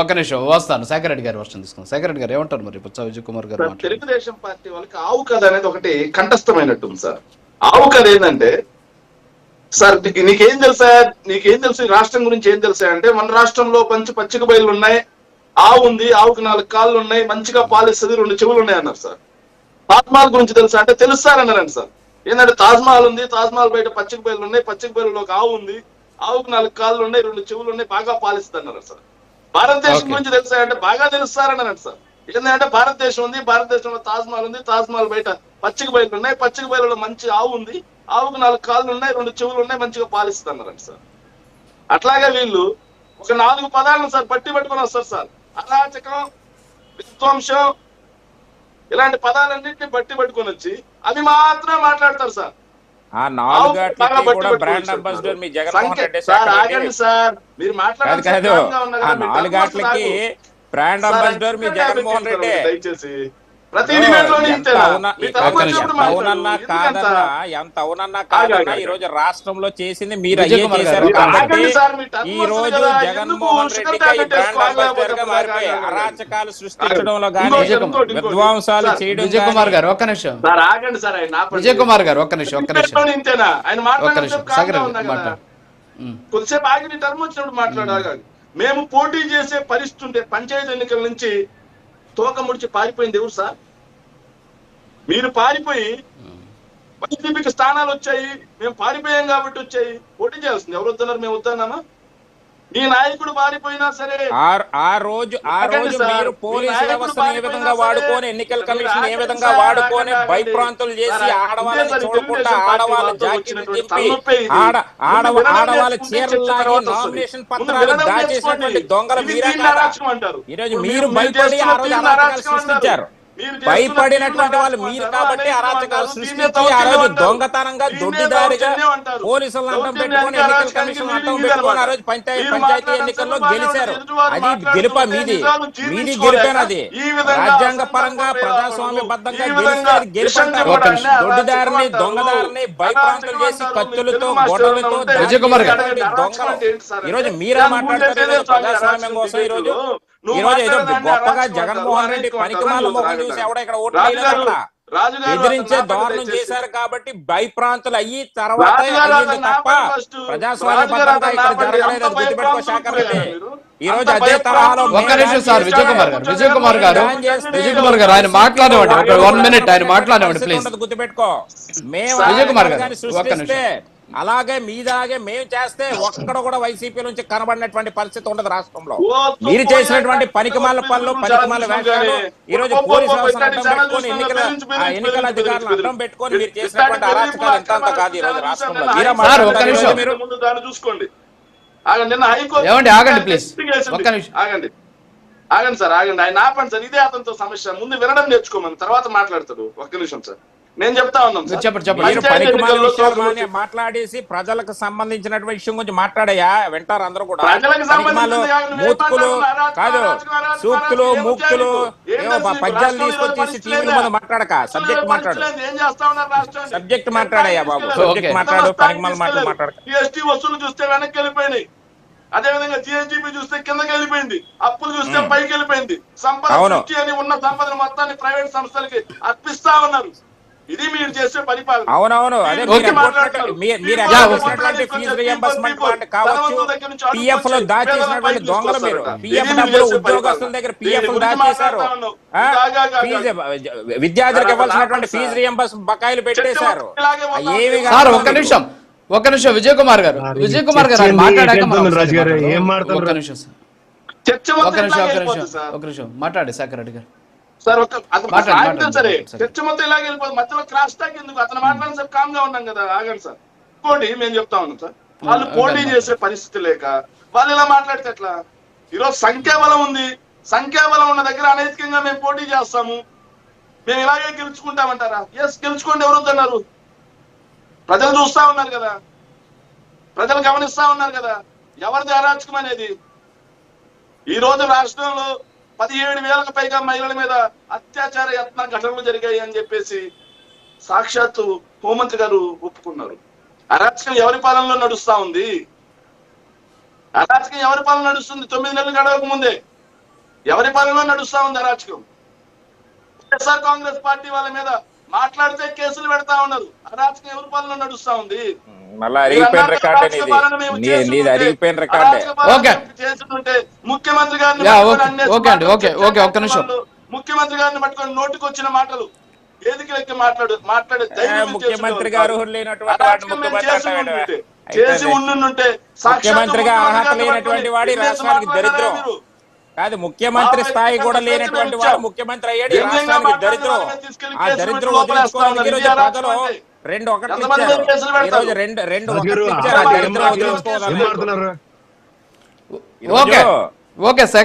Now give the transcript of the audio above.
ఒక నిమిషం వస్తాను. శేఖర్ రెడ్డి గారు వర్షం తీసుకుందాం. శేఖర్ రెడ్డి గారు ఏమంటారు మరి బుత్స విజయ్ కుమార్ గారు తెలుగుదేశం పార్టీ వాళ్ళకి ఆవు కథ అనేది ఒకటి కంఠస్థమైనట్టుంది సార్. ఆవు కథ ఏంటంటే సార్ నీకేం తెలుసా? నీకేం తెలుసు? రాష్ట్రం గురించి ఏం తెలుసా అంటే మన రాష్ట్రంలో మంచి పచ్చిక బయలు ఉన్నాయి. ఆవు ఉంది ఆవుకు నాలుగు కాళ్ళు ఉన్నాయి. మంచిగా పాలిస్తుంది రెండు చెవులు ఉన్నాయి అన్నారు సార్. తాజ్మహల్ గురించి తెలుసా అంటే తెలుసు సార్ అన్నారండి సార్. ఏంటంటే తాజ్మహల్ ఉంది తాజ్మహల్ బయట పచ్చిక బయలు ఉన్నాయి. పచ్చిక బయలులో ఒక ఆవు ఉంది. ఆవుకు నాలుగు కాళ్ళు ఉన్నాయి రెండు చెవులు ఉన్నాయి. బాగా పాలిస్తుంది అన్నారు సార్. భారతదేశం. గురించి తెలుసా అంటే బాగా తెలుసు సార్. అన్నారంట సార్ ఏంటంటే భారతదేశం ఉంది భారతదేశంలో తాజ్మహల్ ఉంది తాజ్మహల్ బయట పచ్చిక బయలు ఉన్నాయి. పచ్చిక బయలులో మంచి ఆవు ఉంది. ఆవుకు నాలుగు కాళ్ళు ఉన్నాయి రెండు చెవులు ఉన్నాయి మంచిగా పాలిస్తుంది అన్నారంట సార్. అట్లాగే వీళ్ళు ఒక నాలుగు పదాలను సార్ పట్టి పట్టుకొని వస్తారు సార్. అరాచకం విధ్వంసం ఇలాంటి పదాలన్నింటినీ బట్టి పట్టుకొని వచ్చి అవి మాత్రం మాట్లాడతారు సార్. ఆ బట్టి కూడా బ్రాండ్. అంబాసిడర్ మీ జగన్మోహన్ రెడ్డి సార్ మీరు ఆ నాలుగాట్లకి నాకు- బ్రాండ్ అంబాసిడర్ మీ జగన్మోహన్ రెడ్డి? దయచేసి? అవునన్నా కాదన్నా ఎంత అవునన్నా కాదన్నా ఈ రోజు రాష్ట్రంలో చేసింది మీరు అయ్యే చేశారు కాబట్టి ఈ రోజు జగన్మోహన్ ఎందుకు మారిపోయి. అరాచకాలు సృష్టించడంలో గానీ. విధ్వంసాలు చేయడం విజయ్ కుమార్ గారు ఒక్క నిమిషం. సార్ ఆగండి సార్ ఆయన ఆపండి. విజయ్ కుమార్ గారు ఒక్క నిమిషం ఒక్క నిమిషం. ఇంతేనా? ఆయన. కొద్దిసేపు ఆగి టర్మ్ వచ్చినప్పుడు మాట్లాడాలి మేము పోటీ చేసే పరిస్థితి ఉంటే పంచాయతీ ఎన్నికల నుంచి తోక ముడిచి పారిపోయింది ఎవరు సార్? మీరు పారిపోయి వైసీపీకి స్థానాలు వచ్చాయి మేము పారిపోయాం కాబట్టి వచ్చాయి. పోటీ చేయాల్సింది. ఎవరు వద్దన్నారు? మేము వద్దన్నామా? మీ నాయకుడు పారిపోయినా సరే ఆ- రోజు ఆ రోజు. మీరు పోలీసు వ్యవస్థను ఏ విధంగా వాడుకొని ఎన్నికల కమిషన్ ఏ విధంగా వాడుకొని. భయప్రాంతులు చేసి ఆడవాళ్ళని చూడకుండా ఆడవాళ్ళ వాళ్ళతో జాకెట్లు వచ్చినటువంటి చింపి తలనొప్పి ఇది. ఆడ ఆడ ముందు వినడం ఆడవాళ్ళ నేర్చుకుంటే చీరలు చర్చ లాగి తర్వాత వస్తుంది. నామినేషన్ పత్రాలు దాచేసినటువంటి. దొంగలు మీరే. ఈ రోజు మీరు భయపడి ఆ రోజు. సృష్టించారు భయపడినటువంటి వాళ్ళు మీరు. కాబట్టి అరాచకాలు. సృష్టించి ఆ రోజు దొంగతనంగా. దొడ్డిదారిగా పోలీసులను అడ్డం పెట్టుకొని ఎన్నికల కమిషన్ అడ్డం పెట్టుకొని ఆ. రోజు పంచాయతీ పంచాయతీ ఎన్నికల్లో గెలిచారు అది గెలుప మీది మీది గెలిపేనది రాజ్యాంగ పరంగా ప్రజాస్వామ్య బద్దంగా ఒక్క నిమిషం. దొడ్డిదారిని దొంగదారిని భయప్రాంతులు చేసి కత్తులతో గొడవలతో. దొంగలు ఈ రోజు మీరే మాట్లాడతారు ఈరోజు ప్రజాస్వామ్యం కోసం ఈ రోజు ఈ రోజు ఏదో గొప్పగా జగన్మోహన్ రెడ్డి పనికిమాల ముఖం చూసి ఎవడో ఇక్కడ ఓట్లు ఎదిరించే దారుణం చేశారు కాబట్టి భయప్రాంతులు అయ్యి తర్వాత అయ్యింది తప్ప ప్రజాస్వామ్య బద్దంగా ఇక్కడ జరగలేదు గుర్తుపెట్టుకో శాఖర్ రెడ్డి ఈ రోజు అదే తరహాలో ఒక్క నిమిషం సార్ విజయ్ కుమార్ గారు విజయ్ కుమార్ గారు. విజయ్ కుమార్ గారు ఆయన మాట్లాడేవాడు ఒక వన్ మినిట్ ఆయన మాట్లాడేవాడు ప్లీజ్. గుర్తుపెట్టుకో. మేము విజయ్ కుమార్ గారు, కానీ ఒక్క సృష్టిస్తే అలాగే మీదాగే మేము చేస్తే ఒక్కడ కూడా వైసీపీ నుంచి కనబడినటువంటి పరిస్థితి ఉండదు రాష్ట్రంలో. మీరు చేసినటువంటి పనికిమాల పనులు పనికిమాల వేషాలు ఈ రోజు పోలీసు వ్యవస్థను అడ్డం పెట్టుకొని ఎన్నికల ఎన్నికల అధికారులను అడ్డం పెట్టుకొని మీరు చేసినటువంటి అరాచకాలు ఎంత అంత కాదు ఈ రోజు రాష్ట్రంలో. మీరే చూసుకోండి. ఆగండి నిన్న హైకోర్టు ఏమండి, ఆగండి, నిమిషం. ఆగండి. ఆగండి సార్ ఆగండి. ఆయన ఆపండి సార్ ఇదే అతనితో సమస్య. ముందు వినడం నేర్చుకోమని తర్వాత మాట్లాడతాడు. ఒక్క నిమిషం సార్. నేను చెప్తా ఉన్నాను. చెప్పండి, చెప్పండి. మానే- మాట్లాడేసి ప్రజలకు సంబంధించినటువంటి విషయం గురించి మాట్లాడయా వింటారు అందరూ కూడా మూతుకులు. కాదు సూక్తులు మూక్తులు పద్యాలు? తీసుకొచ్చేసి టీవీల ముందు మాట్లాడక సబ్జెక్ట్ మాట్లాడు పరిస్థితి ఏం చేస్తా ఉన్నారు రాష్ట్రాన్ని? సబ్జెక్ట్ మాట్లాడయ్యా బాబు. సబ్జెక్ట్. మాట్లాడు స్థాయికి పనికిమాల మాటలు తీసుకెళ్ళారు. మాట్లాడక GST వసూలు చూస్తే వెనక్కి వెళ్ళిపోయినాయి అదే విధంగా జిఎస్టిపి చూస్తే కిందకి వెళ్ళిపోయింది అప్పులు చూస్తే పైకి వెళ్ళిపోయింది సంపద అని ఉన్న సంపదను మొత్తాన్ని ప్రైవేట్ సంస్థలకి అర్పిస్తా ఉన్నారు ఇది మీరు చేసే పరిపాలన. అవునవును. అదే ఓకే. మీరు ఫీజు రియంబర్స్మెంట్ ఫండ్ కావచ్చు. పిఎఫ్లో దాచేసినటువంటి దొంగలు మీరు. పిఎఫ్ డబ్బులు ఉద్యోగస్తుల. దగ్గర పిఎఫ్ దాచేశారు. ఫీజు. విద్యార్థులకు ఇవ్వాల్సినటువంటి ఫీజు. రియంబర్స్ బకాయిలు పెట్టేశారు. ఏమి కాదు ఒక్క నిమిషం. ఒక్క నిమిషం విజయ్ కుమార్ గారు విజయ్ కుమార్ గారు? మాట్లాడాక ఏం? ఒక్క నిమిషం సార్. చర్చ ఒక్క మొత్తం నిమిషం వెళ్ళిపోతుంది నిమిషం. మాట్లాడి శేఖర్ రెడ్డి గారు. సార్ ఒక సరే. చర్చ మొత్తం ఇలాగే వెళ్ళిపోతుంది మధ్యలో క్రాస్ టాక్ ఎందుకు? అతను మాట్లాడిన సార్ కామ్గా ఉన్నాం కదా ఆగండి సార్. ఇంకోటి మేము చెప్తా ఉన్నాం సార్. వాళ్ళు పోటీ చేసే పరిస్థితి లేక వాళ్ళు ఇలా మాట్లాడితే ఎట్లా ఈరోజు సంఖ్యాబలం ఉంది. సంఖ్యాబలం ఉన్న దగ్గర అనైతికంగా మేము పోటీ చేస్తాము. మేము ఇలాగే గెలుచుకుంటామంటారా? ఎస్ గెలుచుకోండి ఎవరు వద్దన్నారు? ప్రజలు చూస్తా ఉన్నారు కదా. ప్రజలు గమనిస్తా ఉన్నారు కదా. ఎవరిది అరాచకం అనేది? ఈ రోజు రాష్ట్రంలో పదిహేడు వేలకు పైగా మహిళల మీద అత్యాచార యత్న ఘటనలు జరిగాయి అని చెప్పేసి సాక్షాత్తు హోంమంత్రి గారు ఒప్పుకున్నారు. అరాచకం ఎవరి పాలనలో నడుస్తా ఉంది? అరాచకం ఎవరి పాలన నడుస్తుంది? తొమ్మిది నెలలు గడవక ముందే. ఎవరి పాలనలో నడుస్తా ఉంది అరాచకం? వైఎస్ఆర్ కాంగ్రెస్ పార్టీ వాళ్ళ మీద మాట్లాడితే కేసులు పెడతా ఉన్నారు. అరాచకం ఎవరి పాలన నడుస్తా ఉంది? మళ్ళీ అరిగిపోయిన రికార్డే నీది. నీ- నీది అరిగిపోయిన రికార్డే ఓకే. చేస్తుంటే ముఖ్యమంత్రి గారిని ముఖ్యమంత్రి గారిని పట్టుకొని నోటికి వచ్చిన మాటలు వేదికలెక్కి మాట్లాడు మాట్లాడే ధైర్యం చేసిన ముఖ్యమంత్రి గారు చేసి. ఉండుంటే, ముఖ్యమంత్రిగా ముఖ్యమంత్రి అర్హత లేనటువంటి వాడి రాష్ట్రానికి దరిద్రం? కాదు ముఖ్యమంత్రి స్థాయి కూడా లేనటువంటి వాడు. ముఖ్యమంత్రి అయ్యాడు. రాష్ట్రానికి దరిద్రం. ఆ దరిద్రం వదిలించుకోవడానికి ఈరోజు. ప్రజలు రెండు ఒకటి ఎంతమంది ఇచ్చారు. కేసులు ఈ పెడతారు? రోజు రెండు రెండు ఒకటి ఇచ్చారు. ఆ దరిద్రం ఓకే ఓకే సెకండ్.